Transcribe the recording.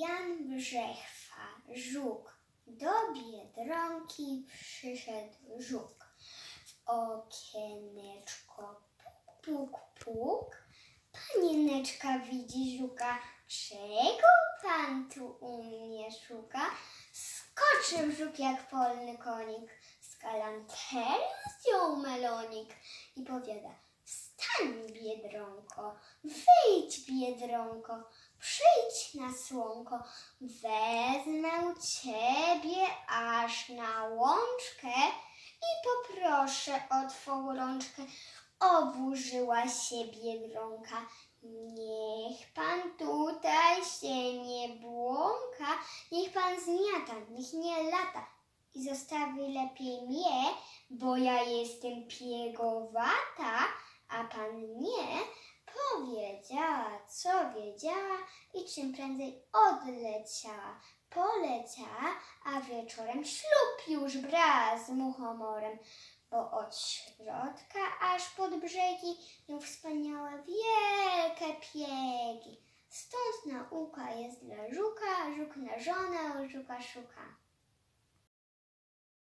Jan Brzechwa, żuk. Do Biedronki przyszedł żuk. W okieneczko puk, puk, puk. Panieneczka widzi żuka. Czego pan tu u mnie szuka? Skoczył żuk jak polny konik. Z galanterią zdjął melonik i powiada Wstań, Biedronko, wyjdź, Biedronko, przyjdź na słonko. Wezmę ciebie aż na łączkę i poproszę o twą rączkę. Oburzyła się Biedronka. Niech pan tutaj się nie błąka, niech pan zmiata, niech nie lata i zostawi lepiej mnie, bo ja jestem piegowata, a pan nie powiedziała, co wiedziała i czym prędzej odleciała. Poleciała, a wieczorem ślub już brała z muchomorem, bo od środka aż pod brzegi miał wspaniałe wielkie piegi. Stąd nauka jest dla żuka, żuk na żonę, żuka szuka.